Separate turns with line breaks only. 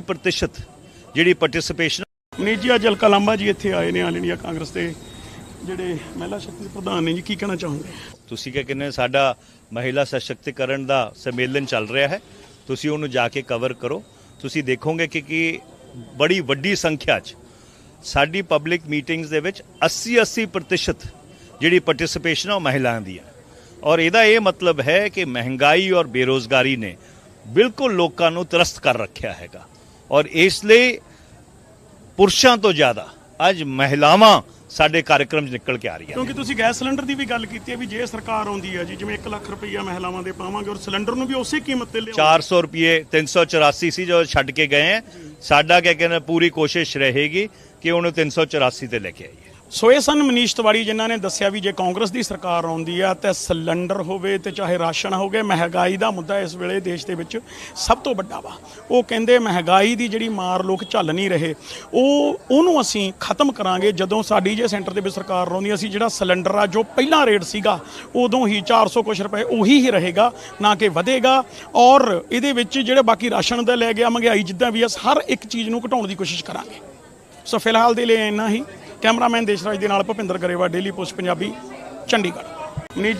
ਪ੍ਰਤੀਸ਼ਤ ਜਿਹੜੀ ਪਾਰਟਿਸਿਪੇਸ਼ਨ
ਮਨੀਤ ਅੱਜ ਲਾਂਬਾ ਜੀ ਇੱਥੇ ਆਏ ਨੇ ਆਲ ਇੰਡੀਆ ਕਾਂਗਰਸ ਦੇ ਜਿਹੜੇ ਮਹਿਲਾ ਸ਼ਕਤੀ ਪ੍ਰਧਾਨ ਨੇ ਜੀ ਕੀ ਕਹਿਣਾ ਚਾਹੋਗੇ?
ਤੁਸੀਂ ਕੀ ਕਹਿੰਦੇ ਹੋ, ਸਾਡਾ ਮਹਿਲਾ ਸਸ਼ਕਤੀਕਰਨ ਦਾ ਸੰਮੇਲਨ ਚੱਲ ਰਿਹਾ ਹੈ। ਤੁਸੀਂ ਉਹਨੂੰ ਜਾ ਕੇ ਕਵਰ ਕਰੋ। ਤੁਸੀਂ ਦੇਖੋਗੇ ਕਿ ਕਿ ਬੜੀ ਵੱਡੀ ਸੰਖਿਆ 'ਚ ਸਾਡੀ ਪਬਲਿਕ ਮੀਟਿੰਗਸ ਦੇ ਵਿੱਚ 80 80% ਜਿਹੜੀ ਪਾਰਟਿਸਿਪੇਸ਼ਨ ਉਹ ਮਹਿਲਾਵਾਂ ਦੀ ਹੈ ਔਰ ਇਹਦਾ ਇਹ ਮਤਲਬ ਹੈ ਕਿ ਮਹਿੰਗਾਈ ਔਰ ਬੇਰੋਜ਼ਗਾਰੀ ਨੇ ਬਿਲਕੁਲ ਲੋਕਾਂ ਨੂੰ ਤਰਸਤ ਕਰ ਰੱਖਿਆ ਹੈਗਾ। ਔਰ ਇਸ ਲਈ ਪੁਰਸ਼ਾਂ ਤੋਂ ਜ਼ਿਆਦਾ ਅੱਜ ਮਹਿਲਾਵਾਂ ਸਾਡੇ ਕਾਰਜਕ੍ਰਮ 'ਚ ਨਿਕਲ ਕੇ ਆ ਰਹੀਆਂ
ਕਿਉਂਕਿ ਤੁਸੀਂ ਗੈਸ ਸਿਲੰਡਰ ਦੀ ਵੀ ਗੱਲ ਕੀਤੀ ਹੈ ਵੀ ਜੇ ਸਰਕਾਰ ਆਉਂਦੀ ਹੈ ਜੀ ਜਿਵੇਂ 1 ਲੱਖ ਰੁਪਈਆ ਮਹਿਲਾਵਾਂ ਦੇ ਪਾਵਾਂਗੇ ਔਰ ਸਿਲੰਡਰ ਨੂੰ ਵੀ ਉਸੇ ਕੀਮਤ ਤੇ ਲਿਆਓ
400 ਰੁਪਏ 384 ਸੀ ਜੋ ਛੱਡ ਕੇ ਗਏ ਹੈ। ਸਾਡਾ ਕਿਆ ਕਹਿੰਦੇ ਪੂਰੀ ਕੋਸ਼ਿਸ਼ ਰਹੇਗੀ ਕਿ ਉਹਨੂੰ 384 ਤੇ ਲੈ ਕੇ ਆਈਏ।
ਸੋ ਇਹ ਸਨ ਮਨੀਸ਼ ਤਿਵਾੜੀ ਜਿਨ੍ਹਾਂ ਨੇ ਦੱਸਿਆ ਵੀ ਜੇ ਕਾਂਗਰਸ ਦੀ ਸਰਕਾਰ ਆਉਂਦੀ ਆ ਤੇ ਸਿਲੰਡਰ ਹੋਵੇ ਤੇ ਚਾਹੇ ਰਾਸ਼ਨ ਹੋਵੇ, ਮਹਿੰਗਾਈ ਦਾ ਮੁੱਦਾ ਇਸ ਵੇਲੇ ਦੇਸ਼ ਦੇ ਵਿੱਚ ਸਭ ਤੋਂ ਵੱਡਾ ਵਾ। ਉਹ ਕਹਿੰਦੇ ਮਹਿੰਗਾਈ ਦੀ ਜਿਹੜੀ ਮਾਰ ਲੋਕ ਝੱਲ ਨਹੀਂ ਰਹੇ। ਉਹ, ਉਹਨੂੰ ਅਸੀਂ ਖਤਮ ਕਰਾਂਗੇ ਜਦੋਂ ਸਾਡੀ ਜੇ ਸੈਂਟਰ ਦੇ ਵਿੱਚ ਸਰਕਾਰ ਆਉਂਦੀ ਅਸੀਂ ਜਿਹੜਾ ਸਿਲੰਡਰ ਆ, ਜੋ ਪਹਿਲਾਂ ਰੇਟ ਸੀਗਾ, ਉਦੋਂ ਹੀ 400 ਕੁਛ ਰੁਪਏ ਉਹੀ ਹੀ ਰਹੇਗਾ, ਨਾ ਕਿ ਵਧੇਗਾ। ਔਰ ਇਹਦੇ ਵਿੱਚ ਜਿਹੜੇ ਬਾਕੀ ਰਾਸ਼ਨ ਦਾ ਲੈ ਗਿਆ, ਮਹਿੰਗਾਈ ਜਿੱਦਾਂ ਵੀ ਆ, ਹਰ ਇੱਕ ਚੀਜ਼ ਨੂੰ ਘਟਾਉਣ ਦੀ ਕੋਸ਼ਿਸ਼ ਕਰਾਂਗੇ। ਸੋ ਫਿਲਹਾਲ ਦੇ ਲਈ ਇੰਨਾ ਹੀ। ਕੈਮਰਾਮੈਨ ਦੇਸ਼ਰਾਜ ਦੇ ਨਾਲ ਭੁਪਿੰਦਰ ਗਰੇਵਾ ਡੇਲੀ ਪੋਸਟ ਪੰਜਾਬੀ ਚੰਡੀਗੜ੍ਹ। ਮਨੀਤ